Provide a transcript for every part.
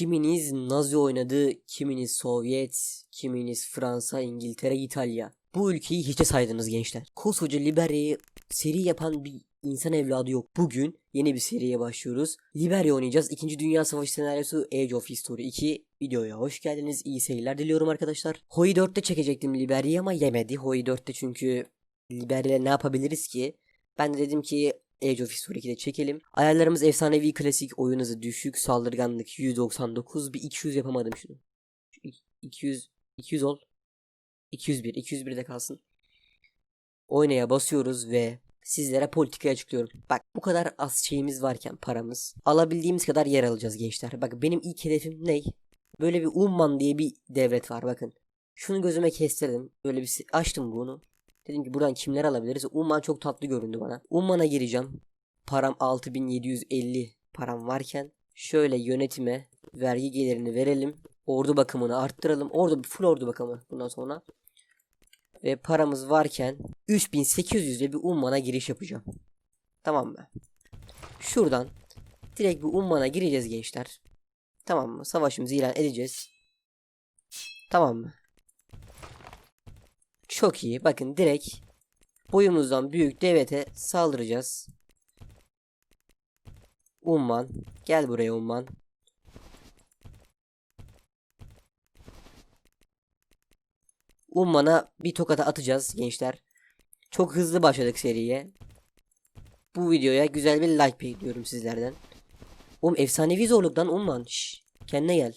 Kiminiz Nazi oynadı, kiminiz Sovyet, kiminiz Fransa, İngiltere, İtalya. Bu ülkeyi hiçe saydınız gençler. Koskoca Liberya'yı seri yapan bir insan evladı yok. Bugün yeni bir seriye başlıyoruz. Liberya oynayacağız. İkinci Dünya Savaşı senaryosu Age of History 2 videoya hoş geldiniz. İyi seyirler diliyorum arkadaşlar. Hoi 4'te çekecektim Liberya'yı ama yemedi. Hoi 4'te çünkü Liberya ne yapabiliriz ki? Ben de dedim ki Age of History 2'de çekelim. Ayarlarımız efsanevi klasik, oyun hızı düşük, saldırganlık 199, bir 200 yapamadım şunu. Şu i- 200 200 ol. 201, 201 de kalsın. Oynaya basıyoruz ve sizlere politikayı açıklıyorum. Bak bu kadar az şeyimiz varken paramız. Alabildiğimiz kadar yer alacağız gençler. Bak benim ilk hedefim ne? Böyle bir Umman diye bir devlet var bakın. Şunu gözüme kestirdim. Böyle bir açtım bunu. Dedim ki buradan kimler alabiliriz? Umman çok tatlı göründü bana. Umman'a gireceğim. Param 6750 param varken şöyle yönetime vergi gelirini verelim. Ordu bakımını arttıralım. Ordu full ordu bakımı bundan sonra. Ve paramız varken 3800'le bir Umman'a giriş yapacağım. Tamam mı? Şuradan direkt bir Umman'a gireceğiz gençler. Tamam mı? Savaşımızı ilan edeceğiz. Tamam mı? Çok iyi. Bakın direkt boyumuzdan büyük devlete saldıracağız. Umman. Gel buraya Umman. Umman'a bir tokata atacağız gençler. Çok hızlı başladık seriye. Bu videoya güzel bir like bekliyorum sizlerden. Oğlum efsanevi zorluktan Umman. Şş, kendine gel.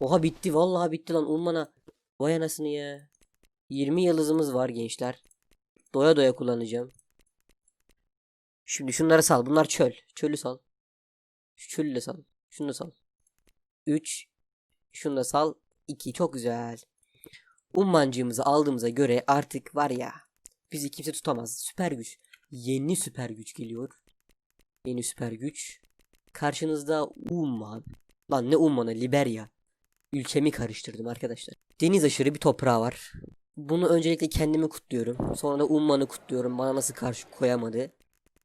Oha bitti vallahi bitti lan Umman'a. Vay anasını ya. 20 yıldızımız var gençler. Doya doya kullanacağım. Şimdi şunları sal. Bunlar çöl. Çölü sal. Şu çölü de sal. Şunu da sal. 3. Şunu da sal. 2. Çok güzel. Ummancığımızı aldığımıza göre artık var ya. Bizi kimse tutamaz. Süper güç. Yeni süper güç geliyor. Yeni süper güç. Karşınızda Umman. Lan ne Umman'ı? Liberya. Ülkemi karıştırdım arkadaşlar. Deniz aşırı bir toprağı var. Bunu öncelikle kendimi kutluyorum. Sonra da Umman'ı kutluyorum. Bana nasıl karşı koyamadı.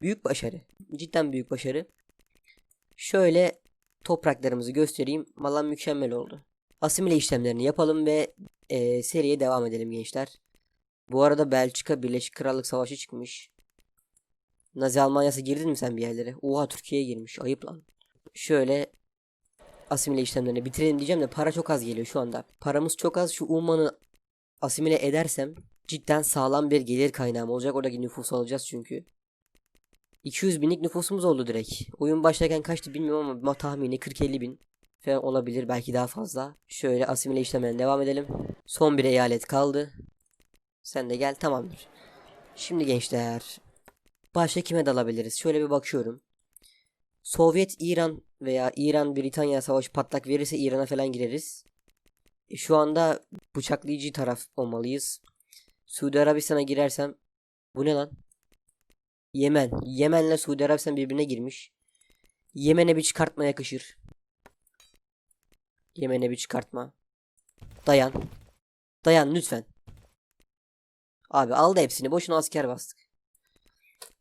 Büyük başarı. Cidden büyük başarı. Şöyle topraklarımızı göstereyim. Valla mükemmel oldu. Asimile işlemlerini yapalım ve eee, seriye devam edelim gençler. Bu arada Belçika Birleşik Krallık Savaşı çıkmış. Nazi Almanya'sı girdin mi sen bir yerlere? Oha Türkiye'ye girmiş. Ayıp lan. Şöyle asimile işlemlerini bitirelim diyeceğim de para çok az geliyor şu anda. Paramız çok az. Şu Umman'ı asimile edersem cidden sağlam bir gelir kaynağım olacak. Oradaki nüfusu alacağız çünkü. 200 binlik nüfusumuz oldu direkt. Oyun başlarken kaçtı bilmiyorum ama tahmini 40-50 bin falan olabilir. Belki daha fazla. Şöyle asimile işlemlerine devam edelim. Son bir eyalet kaldı. Sen de gel tamamdır. Şimdi gençler. Başka kime dalabiliriz? Şöyle bir bakıyorum. Sovyet İran veya İran Britanya savaşı patlak verirse İran'a falan gireriz. E, şu anda bıçaklayıcı taraf olmalıyız. Suudi Arabistan'a girersem bu ne lan? Yemen. Yemen'le Suudi Arabistan birbirine girmiş. Yemen'e bir çıkartma yakışır. Yemen'e bir çıkartma. Dayan. Dayan lütfen. Abi aldı hepsini. Boşuna asker bastık.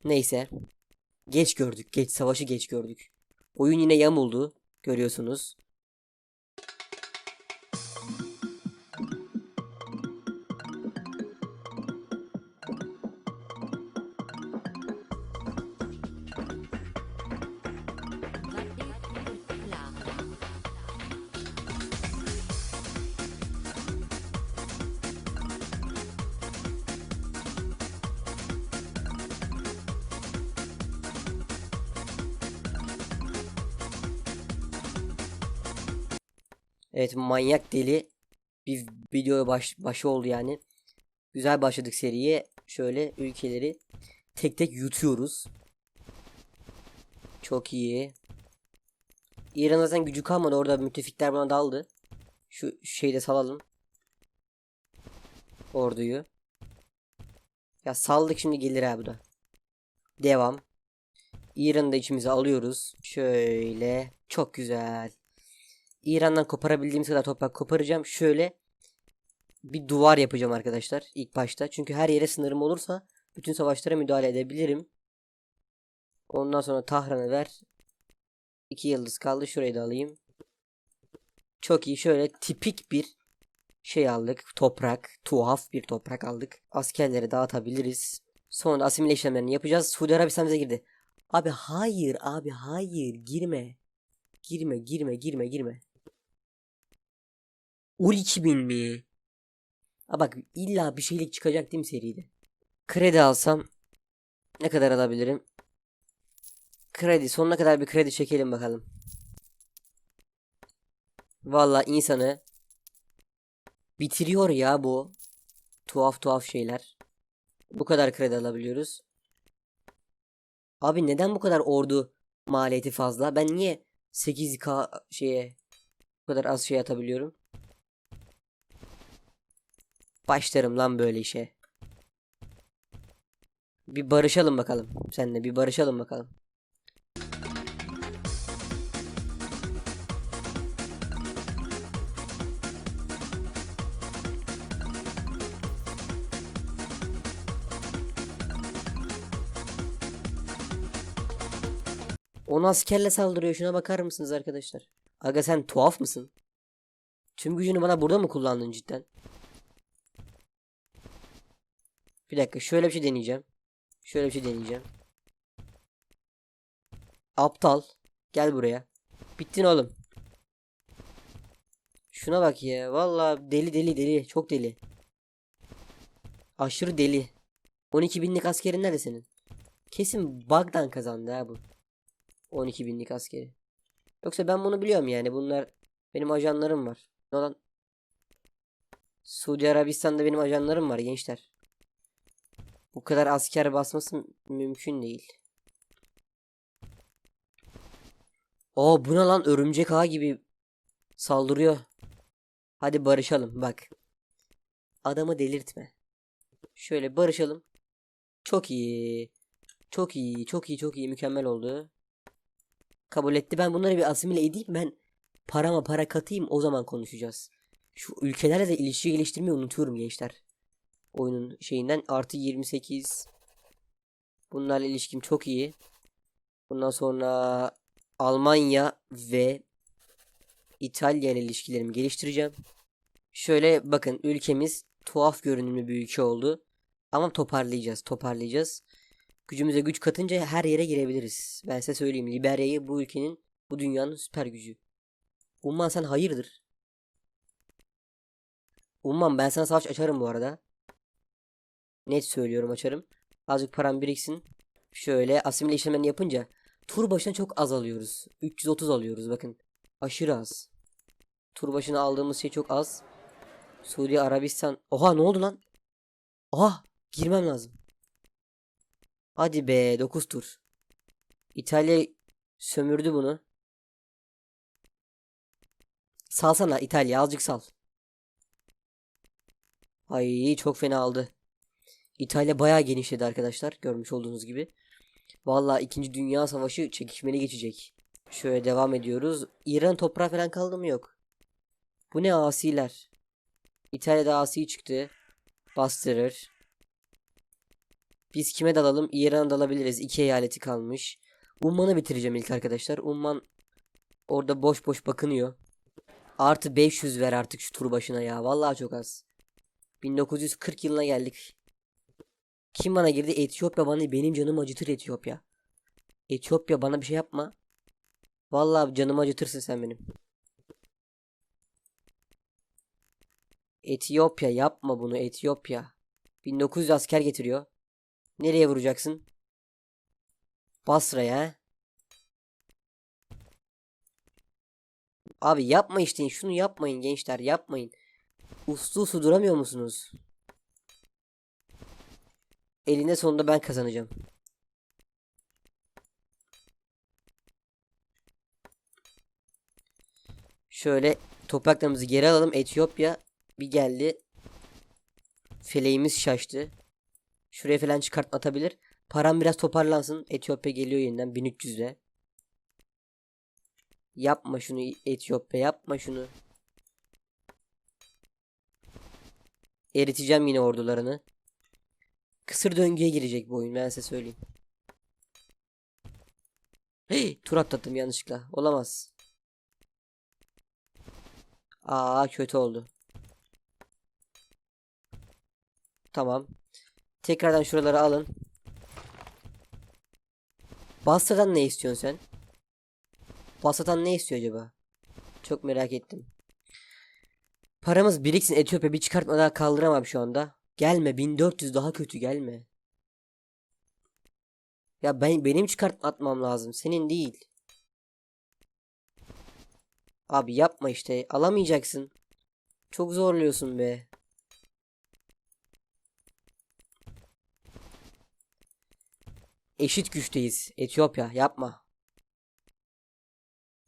Neyse. Geç gördük. Geç savaşı geç gördük. Oyun yine yamuldu. Görüyorsunuz. Evet manyak deli bir video baş, başı oldu yani. Güzel başladık seriye. Şöyle ülkeleri tek tek yutuyoruz. Çok iyi. İran zaten gücü kalmadı. Orada müttefikler buna daldı. Şu şeyi de salalım. Orduyu. Ya saldık şimdi gelir abi bu da. Devam. İran'ı da içimize alıyoruz. Şöyle. Çok güzel. İran'dan koparabildiğimiz kadar toprak koparacağım. Şöyle bir duvar yapacağım arkadaşlar ilk başta. Çünkü her yere sınırım olursa bütün savaşlara müdahale edebilirim. Ondan sonra Tahran'ı ver. İki yıldız kaldı. Şurayı da alayım. Çok iyi. Şöyle tipik bir şey aldık. Toprak. Tuhaf bir toprak aldık. Askerleri dağıtabiliriz. Sonra asimile işlemlerini yapacağız. Suudi Arabistan bize girdi. Abi hayır abi hayır girme. Girme girme girme girme. Ul 2000 mi? Ha bak illa bir şeylik çıkacak değil mi seride? Kredi alsam ne kadar alabilirim? Kredi sonuna kadar bir kredi çekelim bakalım. Valla insanı bitiriyor ya bu tuhaf tuhaf şeyler. Bu kadar kredi alabiliyoruz. Abi neden bu kadar ordu maliyeti fazla? Ben niye 8K şeye bu kadar az şey atabiliyorum? Başlarım lan böyle işe. Bir barışalım bakalım. Seninle bir barışalım bakalım. On askerle saldırıyor. Şuna bakar mısınız arkadaşlar? Aga sen tuhaf mısın? Tüm gücünü bana burada mı kullandın cidden? Bir dakika şöyle bir şey deneyeceğim. Şöyle bir şey deneyeceğim. Aptal. Gel buraya. Bittin oğlum. Şuna bak ya. Vallahi deli deli deli. Çok deli. Aşırı deli. 12 binlik askerin nerede senin? Kesin bug'dan kazandı ha bu. 12 binlik askeri. Yoksa ben bunu biliyorum yani. Bunlar benim ajanlarım var. Ne olan? Suudi Arabistan'da benim ajanlarım var gençler. Bu kadar asker basması mümkün değil. Oo bu ne lan örümcek ağı gibi saldırıyor. Hadi barışalım bak. Adamı delirtme. Şöyle barışalım. Çok iyi. Çok iyi, çok iyi, çok iyi, mükemmel oldu. Kabul etti. Ben bunları bir asimile edeyim. Ben parama para katayım. O zaman konuşacağız. Şu ülkelerle de ilişki geliştirmeyi unutuyorum gençler. Oyunun şeyinden artı 28. Bunlarla ilişkim çok iyi. Bundan sonra Almanya ve İtalya ile ilişkilerimi geliştireceğim. Şöyle bakın ülkemiz tuhaf görünümlü bir ülke oldu. Ama toparlayacağız, toparlayacağız. Gücümüze güç katınca her yere girebiliriz. Ben size söyleyeyim. Liberya'yı bu ülkenin, bu dünyanın süper gücü. Umman sen hayırdır? Umman ben sana savaş açarım bu arada. Net söylüyorum açarım. Azıcık param biriksin. Şöyle asimile işlemlerini yapınca tur başına çok az alıyoruz. 330 alıyoruz bakın. Aşırı az. Tur başına aldığımız şey çok az. Suudi Arabistan. Oha ne oldu lan? Oha girmem lazım. Hadi be 9 tur. İtalya sömürdü bunu. Salsana İtalya azıcık sal. Ay çok fena aldı. İtalya bayağı genişledi arkadaşlar. Görmüş olduğunuz gibi. Vallahi 2. Dünya Savaşı çekişmeli geçecek. Şöyle devam ediyoruz. İran toprağı falan kaldı mı yok. Bu ne asiler. İtalya'da asi çıktı. Bastırır. Biz kime dalalım? İran'a dalabiliriz. İki eyaleti kalmış. Umman'ı bitireceğim ilk arkadaşlar. Umman orada boş boş bakınıyor. Artı 500 ver artık şu tur başına ya. Vallahi çok az. 1940 yılına geldik. Kim bana girdi? Etiyopya bana benim canımı acıtır Etiyopya. Etiyopya bana bir şey yapma. Vallahi canımı acıtırsın sen benim. Etiyopya yapma bunu Etiyopya. 1900 asker getiriyor. Nereye vuracaksın? Basra'ya. Abi yapma işte şunu yapmayın gençler yapmayın. Uslu uslu duramıyor musunuz? Elinde sonunda ben kazanacağım. Şöyle topraklarımızı geri alalım. Etiyopya bir geldi. Feleğimiz şaştı. Şuraya falan çıkartma atabilir. Param biraz toparlansın. Etiyopya geliyor yeniden 1300'de. Yapma şunu Etiyopya yapma şunu. Eriteceğim yine ordularını. Kısır döngüye girecek bu oyun ben size söyleyeyim. Hey, tur atlattım yanlışlıkla. Olamaz. Aa kötü oldu. Tamam. Tekrardan şuraları alın. Basra'dan ne istiyorsun sen? Basra'dan ne istiyor acaba? Çok merak ettim. Paramız biriksin Etiyopya bir çıkartma daha kaldıramam şu anda. Gelme 1400 daha kötü gelme. Ya ben benim çıkartma atmam lazım senin değil. Abi yapma işte alamayacaksın. Çok zorluyorsun be. Eşit güçteyiz. Etiyopya yapma.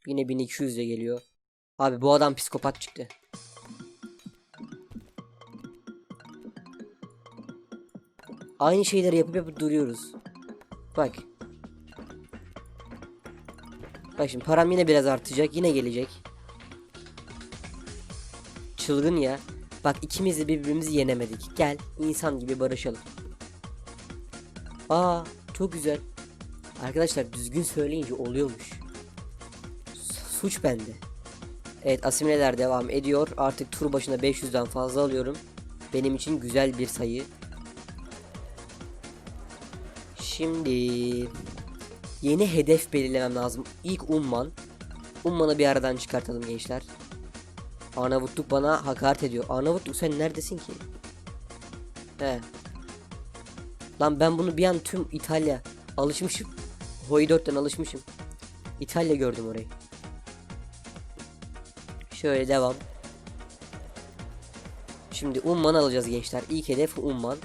Yine 1200 de geliyor. Abi bu adam psikopat çıktı. Aynı şeyleri yapıp yapıp duruyoruz. Bak. Bak şimdi param yine biraz artacak. Yine gelecek. Çılgın ya. Bak ikimiz de birbirimizi yenemedik. Gel insan gibi barışalım. Aa çok güzel. Arkadaşlar düzgün söyleyince oluyormuş. Su- Suç bende. Evet asimileler devam ediyor. Artık tur başına 500'den fazla alıyorum. Benim için güzel bir sayı. Şimdi yeni hedef belirlemem lazım. İlk Umman. Umman'ı bir aradan çıkartalım gençler. Arnavutluk bana hakaret ediyor. Arnavutluk sen neredesin ki? He. Lan ben bunu bir an tüm İtalya alışmışım. Hoi 4'ten alışmışım. İtalya gördüm orayı. Şöyle devam. Şimdi Umman alacağız gençler. İlk hedef Umman.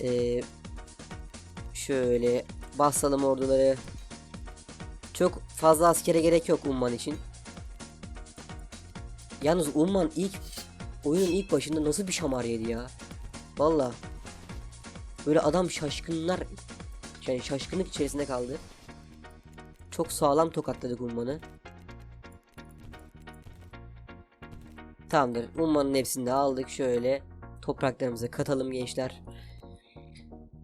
Ee, şöyle basalım orduları. Çok fazla askere gerek yok Umman için. Yalnız Umman ilk oyunun ilk başında nasıl bir şamar yedi ya. Valla. Böyle adam şaşkınlar yani şaşkınlık içerisinde kaldı. Çok sağlam tokatladık Umman'ı. Tamamdır. Umman'ın hepsini de aldık. Şöyle topraklarımıza katalım gençler.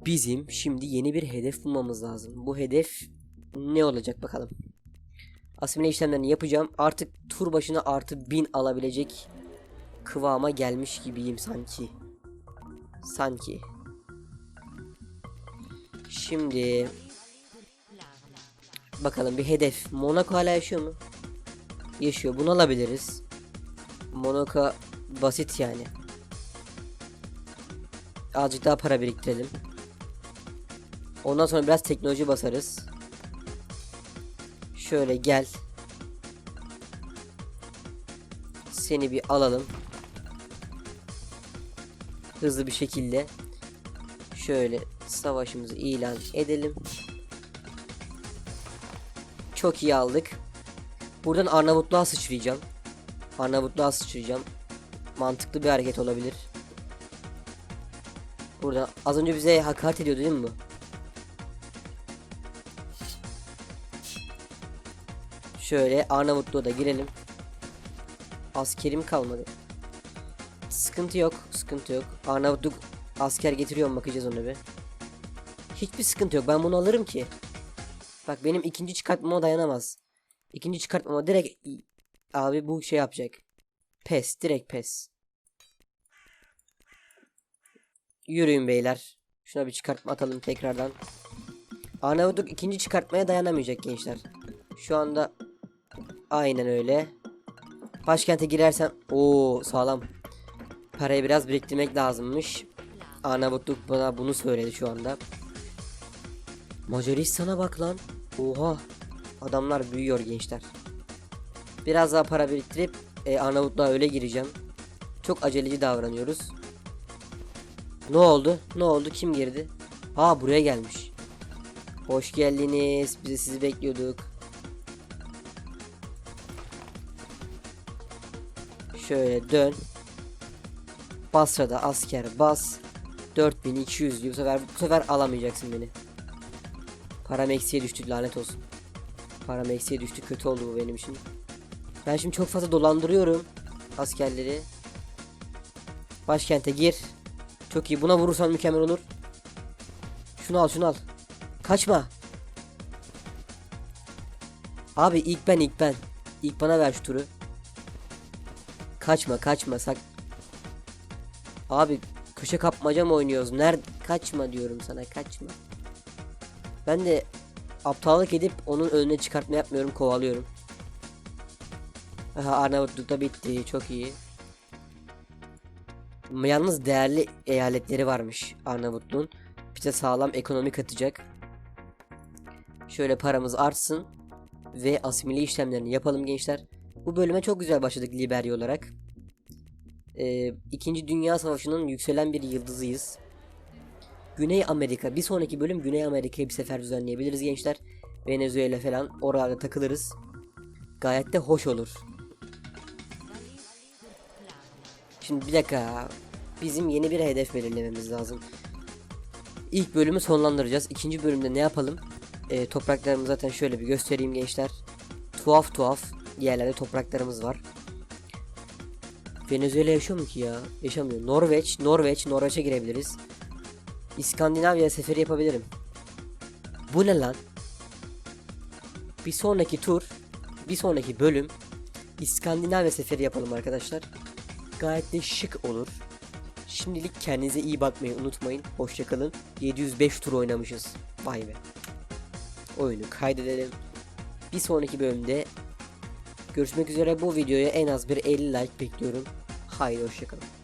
Bizim şimdi yeni bir hedef bulmamız lazım. Bu hedef ne olacak bakalım. Asimile işlemlerini yapacağım. Artık tur başına artı 1000 alabilecek kıvama gelmiş gibiyim sanki. Sanki. Şimdi bakalım bir hedef. Monaco hala yaşıyor mu? Yaşıyor. Bunu alabiliriz. Monaco basit yani. Azıcık daha para biriktirelim. Ondan sonra biraz teknoloji basarız. Şöyle gel. Seni bir alalım. Hızlı bir şekilde. Şöyle savaşımızı ilan edelim. Çok iyi aldık. Buradan Arnavutluğa sıçrayacağım. Arnavutluğa sıçrayacağım. Mantıklı bir hareket olabilir. Buradan az önce bize hakaret ediyordu değil mi? Şöyle Arnavutluğa da girelim. Askerim kalmadı. Sıkıntı yok, sıkıntı yok. Arnavutluk asker getiriyorum bakacağız ona bir. Hiçbir sıkıntı yok. Ben bunu alırım ki. Bak benim ikinci çıkartmama dayanamaz. İkinci çıkartmama direkt abi bu şey yapacak. Pes, direkt pes. Yürüyün beyler. Şuna bir çıkartma atalım tekrardan. Arnavutluk ikinci çıkartmaya dayanamayacak gençler. Şu anda aynen öyle. Başkente girersem o sağlam. Parayı biraz biriktirmek lazımmış. Arnavutluk bana bunu söyledi şu anda. Macaristan'a bak lan. Oha. Adamlar büyüyor gençler. Biraz daha para biriktirip e, Arnavutluğa öyle gireceğim. Çok aceleci davranıyoruz. Ne oldu? Ne oldu? Kim girdi? Aa buraya gelmiş. Hoş geldiniz. Biz de sizi bekliyorduk. Şöyle dön. Basra'da asker bas. 4200 diyor. Bu sefer bu sefer alamayacaksın beni. Param eksiye düştü lanet olsun. Param eksiye düştü kötü oldu bu benim için. Ben şimdi çok fazla dolandırıyorum askerleri. Başkente gir. Çok iyi buna vurursan mükemmel olur. Şunu al şunu al. Kaçma. Abi ilk ben ilk ben. İlk bana ver şu turu. Kaçma kaçma sak. Abi köşe kapmaca mı oynuyoruz? Nerede? Kaçma diyorum sana kaçma. Ben de aptallık edip onun önüne çıkartma yapmıyorum kovalıyorum. Aha Arnavutluk'ta bitti çok iyi. Yalnız değerli eyaletleri varmış Arnavutluğun. Bize sağlam ekonomi katacak. Şöyle paramız artsın ve asimile işlemlerini yapalım gençler. Bu bölüme çok güzel başladık Liberya olarak. Ee, İkinci Dünya Savaşı'nın yükselen bir yıldızıyız. Güney Amerika. Bir sonraki bölüm Güney Amerika'ya bir sefer düzenleyebiliriz gençler. Venezuela falan oralarda takılırız. Gayet de hoş olur. Şimdi bir dakika. Bizim yeni bir hedef belirlememiz lazım. İlk bölümü sonlandıracağız. İkinci bölümde ne yapalım? Ee, topraklarımı zaten şöyle bir göstereyim gençler. Tuhaf tuhaf yerlerde topraklarımız var. Venezuela yaşıyor mu ki ya? Yaşamıyor. Norveç, Norveç, Norveç'e girebiliriz. İskandinavya seferi yapabilirim. Bu ne lan? Bir sonraki tur, bir sonraki bölüm İskandinavya seferi yapalım arkadaşlar. Gayet de şık olur. Şimdilik kendinize iyi bakmayı unutmayın. Hoşçakalın. 705 tur oynamışız. Vay be. Oyunu kaydedelim. Bir sonraki bölümde görüşmek üzere. Bu videoya en az bir 50 like bekliyorum. Haydi hoşçakalın.